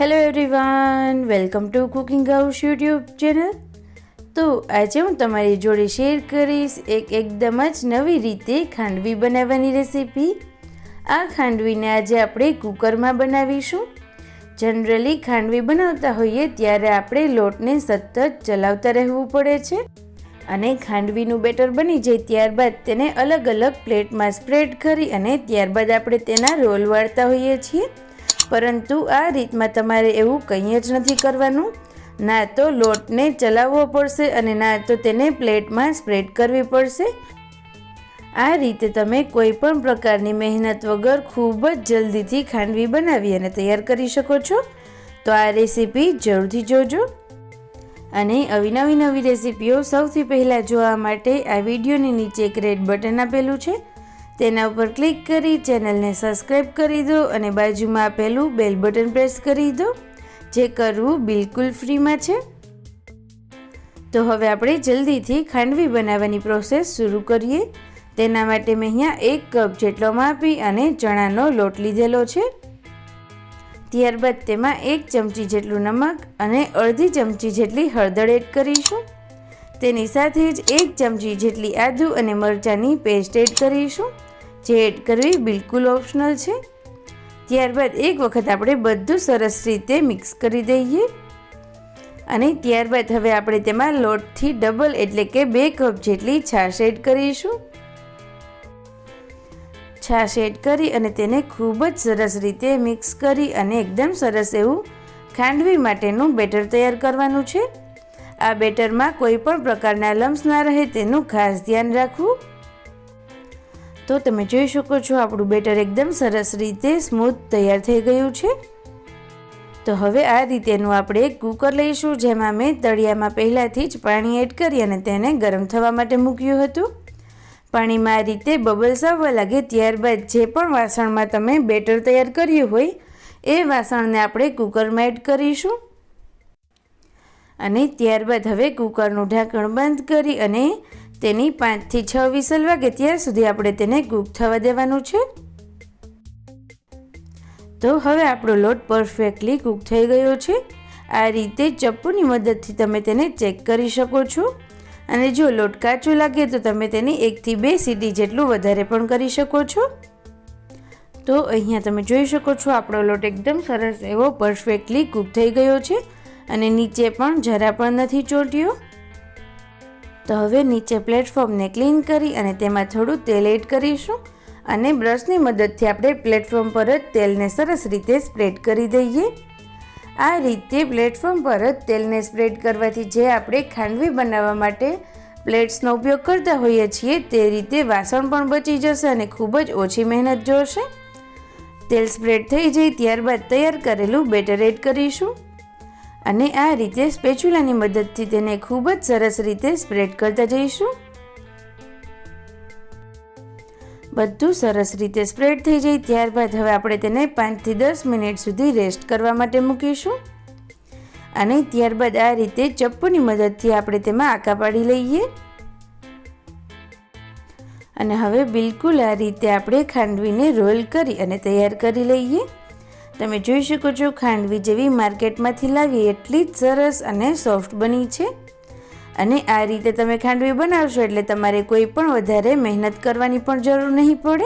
Hello everyone welcome to cooking house YouTube channel તો આજે હું તમારી જોડે શેર કરીશ એક એકદમ જ નવી રીતે ખાંડવી બનાવવાની રેસીપી આ ખાંડવીને આજે આપણે કુકરમાં બનાવીશું. જનરલી ખાંડવી બનાવતા હોઈએ ત્યારે આપણે લોટને સતત ચલાવતા રહેવું પડે છે અને ખાંડવીનું બેટર બની જાય ત્યારબાદ તેને અલગ અલગ પ્લેટમાં સ્પ્રેડ કરી અને ત્યારબાદ આપણે તેના રોલ વાળતા હોઈએ છીએ. પરંતુ આ રીતમાં તમારે એવું કંઈ જ નથી કરવાનું. ના તો લોટને ચલાવવો પડશે અને ના તો તેને પ્લેટમાં સ્પ્રેડ કરવી પડશે. આ રીતે તમે કોઈ પણ પ્રકારની મહેનત વગર ખૂબ જ જલ્દીથી ખાંડવી બનાવી અને તૈયાર કરી શકો છો. તો આ રેસીપી જરૂરથી જોજો. અને આવી નવી નવી રેસીપીઓ સૌથી પહેલાં જોવા માટે આ વિડીયોની નીચે એક રેડ બટન આપેલું છે. તેના ઉપર ક્લિક કરી ચેનલને સબસ્ક્રાઈબ કરી દો અને બાજુમાં આપેલું બેલ બટન પ્રેસ કરી દો, જે કરવું બિલકુલ ફ્રીમાં છે. તો હવે આપણે જલ્દીથી ખાંડવી બનાવવાની પ્રોસેસ શરૂ કરીએ. તેના માટે મેં અહીંયા એક કપ જેટલો માપી અને ચણાનો લોટ લીધેલો છે. ત્યારબાદ તેમાં એક ચમચી જેટલું નમક અને અડધી ચમચી જેટલી હળદર એડ કરીશું. તેની સાથે જ એક ચમચી જેટલી આદુ અને મરચાંની પેસ્ટ એડ કરીશું. જે એડ કરવી બિલકુલ ઓપ્શનલ છે. ત્યારબાદ એક વખત આપણે બધું સરસ રીતે મિક્સ કરી દઈએ. અને ત્યારબાદ હવે આપણે તેમાં લોટથી ડબલ એટલે કે બે કપ જેટલી છાશ એડ કરીશું. છાશ એડ કરી અને તેને ખૂબ જ સરસ રીતે મિક્સ કરી અને એકદમ સરસ એવું ખાંડવી માટેનું બેટર તૈયાર કરવાનું છે. આ બેટરમાં કોઈ પણ પ્રકારના લમ્સ ના રહે તેનું ખાસ ધ્યાન રાખવું. તો તમે જોઈ શકો છો, આપણું બેટર એકદમ સરસ રીતે સ્મૂથ તૈયાર થઈ ગયું છે. તો હવે આ રીતેનું આપણે એક કુકર લઈશું, જેમાં મેં તળિયામાં પહેલાંથી જ પાણી એડ કરી અને તેને ગરમ થવા માટે મૂક્યું હતું. પાણીમાં આ રીતે બબલ્સ આવવા લાગે ત્યારબાદ જે પણ વાસણમાં તમે બેટર તૈયાર કર્યું હોય, એ વાસણને આપણે કુકરમાં એડ કરીશું. અને ત્યારબાદ હવે કુકરનું ઢાંકણ બંધ કરી અને તેની પાંચથી છ વિસલ વાગે ત્યાર સુધી આપણે તેને કૂક થવા દેવાનું છે. તો હવે આપણો લોટ પરફેક્ટલી કૂક થઈ ગયો છે. આ રીતે ચપ્પુની મદદથી તમે તેને ચેક કરી શકો છો. અને જો લોટ કાચો લાગે તો તમે તેની એકથી બે સીટી જેટલું વધારે પણ કરી શકો છો. તો અહીંયા તમે જોઈ શકો છો આપણો લોટ એકદમ સરસ એવો પરફેક્ટલી કૂક થઈ ગયો છે. અને નીચે પણ જરા પણ નથી ચોટ્યો. તો હવે નીચે પ્લેટફોર્મને ક્લીન કરી અને તેમાં થોડું તેલ એડ કરીશું અને બ્રશની મદદથી આપણે પ્લેટફોર્મ પર જ તેલને સરસ રીતે સ્પ્રેડ કરી દઈએ. આ રીતે પ્લેટફોર્મ પર જ તેલને સ્પ્રેડ કરવાથી જે આપણે ખાંડવી બનાવવા માટે પ્લેટ્સનો ઉપયોગ કરતા હોઈએ છીએ તે રીતે વાસણ પણ બચી જશે અને ખૂબ જ ઓછી મહેનત જોશે. તેલ સ્પ્રેડ થઈ જાય ત્યારબાદ તૈયાર કરેલું બેટર એડ કરીશું. અને આ રીતે સ્પેચ્યુલાની મદદથી તેને ખૂબ જ સરસ રીતે સ્પ્રેડ કરતા જઈશું. બધું સરસ રીતે સ્પ્રેડ થઈ જાય ત્યારબાદ હવે આપણે તેને પાંચથી દસ મિનિટ સુધી રેસ્ટ કરવા માટે મૂકીશું. અને ત્યારબાદ આ રીતે ચપ્પુની મદદથી આપણે તેમાં આકા પાડી લઈએ. અને હવે બિલકુલ આ રીતે આપણે ખાંડવીને રોલ કરી અને તૈયાર કરી લઈએ. તમે જોઈ શકો છો, ખાંડવી જેવી માર્કેટમાંથી લાવી એટલી જ સરસ અને સોફ્ટ બની છે. અને આ રીતે તમે ખાંડવી બનાવશો એટલે તમારે કોઈ પણ વધારે મહેનત કરવાની પણ જરૂર નહીં પડે.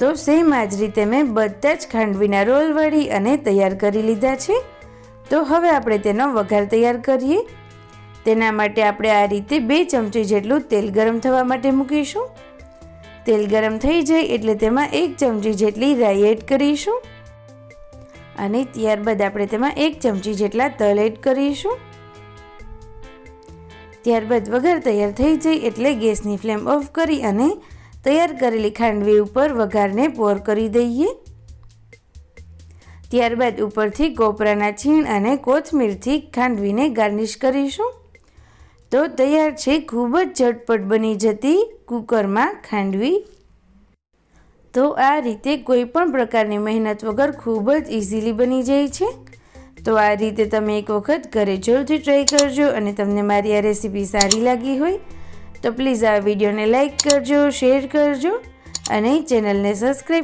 તો સેમ આ જ રીતે મેં બધા જ ખાંડવીના રોલ વળી અને તૈયાર કરી લીધા છે. તો હવે આપણે તેનો વઘાર તૈયાર કરીએ. તેના માટે આપણે આ રીતે બે ચમચી જેટલું તેલ ગરમ થવા માટે મૂકીશું. તેલ ગરમ થઈ જાય એટલે તેમાં એક ચમચી જેટલી રાઈ એડ કરીશું. અને ત્યારબાદ આપણે તેમાં એક ચમચી જેટલા તલ એડ કરીશું. ત્યારબાદ વઘાર તૈયાર થઈ જાય એટલે ગેસની ફ્લેમ ઓફ કરી અને તૈયાર કરેલી ખાંડવી ઉપર વઘારને પોર કરી દઈએ. ત્યારબાદ ઉપરથી કોપરાના છીણ અને કોથમીરથી ખાંડવીને ગાર્નિશ કરીશું. તો તૈયાર છે ખૂબ જ ઝટપટ બની જતી કુકરમાં ખાંડવી. તો આ રીતે કોઈ પણ પ્રકારની મહેનત વગર ખૂબ જ ઇઝીલી બની જાય છે. તો આ રીતે તમે એક વખત ઘરે જરૂરથી ટ્રાય કરજો અને તમને મારી આ રેસીપી સારી લાગી હોય, તો પ્લીઝ આ વિડીયોને લાઇક કરજો શેર કરજો અને ચેનલને સબસ્ક્રાઈબ